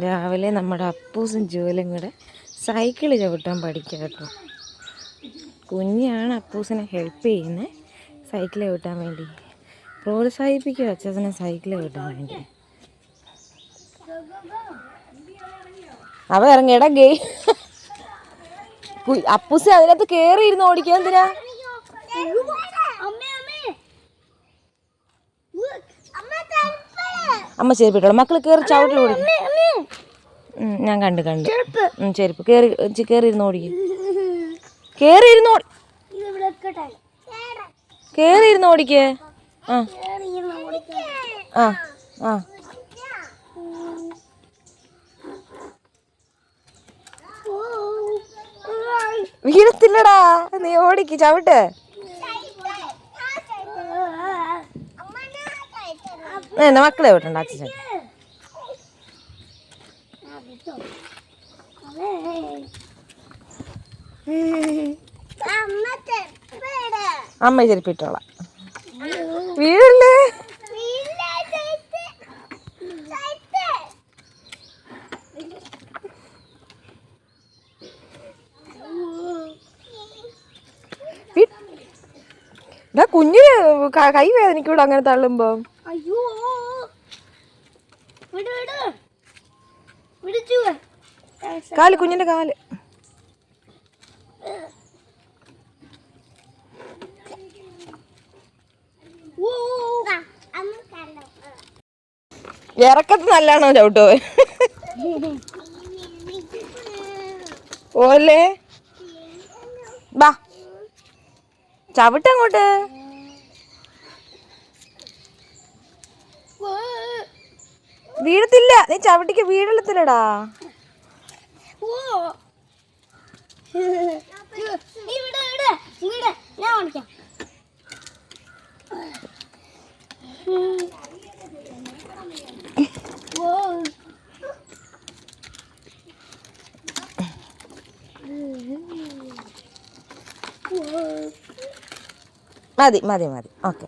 രാവിലെ നമ്മുടെ അപ്പൂസും ജോലും കൂടെ സൈക്കിൾ ചവിട്ടാൻ പഠിക്കുക കേട്ടോ. കുഞ്ഞാണ് അപ്പൂസിനെ ഹെൽപ്പ് ചെയ്യുന്നത് സൈക്കിൾ ചവിട്ടാൻ വേണ്ടി. പ്രോത്സാഹിപ്പിക്കുക അച്ഛനെ സൈക്കിൾ ചവിട്ടാൻ വേണ്ടി. അവ ഇറങ്ങിയടാ ഗേ. അപ്പൂസ് അതിനകത്ത് കേറി ഓടിക്കാൻ എന്തിനാ? അമ്മ ചെരുപ്പിട്ടോളൂ മക്കൾ കയറി ചവിട്ടി ഓടി. ഞാൻ കണ്ട് കണ്ട്. ചെരുപ്പ്. കയറി കയറി ഇരുന്ന് ഓടിക്കും. കയറി ഇരുന്ന് ഓടി കയറി ഇരുന്ന് ഓടിക്കേ. ആ. ആ ആ. വീഴത്തില്ലടാ നീ ഓടിക്ക് ചവിട്ട്. എന്നാ മക്കളെ വിട്ടണ്ട അച്ഛൻ? അമ്മ ചെരുപ്പിട്ടോളാം. വീഴല്ലേ കുഞ്ഞ് ക- വേദനിക്കൂടെ അങ്ങനെ തള്ളുമ്പോ. അയ്യോ. കാൽ കുഞ്ഞിന്റെ കാൽ. ഇറക്കത്ത് നല്ലാണോ ചവിട്ടോ. ഓലേ. ബാ. ചവിട്ടങ്ങോട്ട് വീഴത്തില്ല. നീ ചവിട്ടിക്ക് വീഴത്തില്ലടാ. ഓ. ഞാൻ കാണിക്കാം. മതി മതി മതി. ഓക്കെ.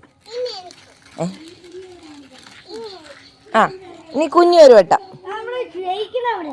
ആ. നീ കുഞ്ഞു ഒരു വട്ടം അവിടെ.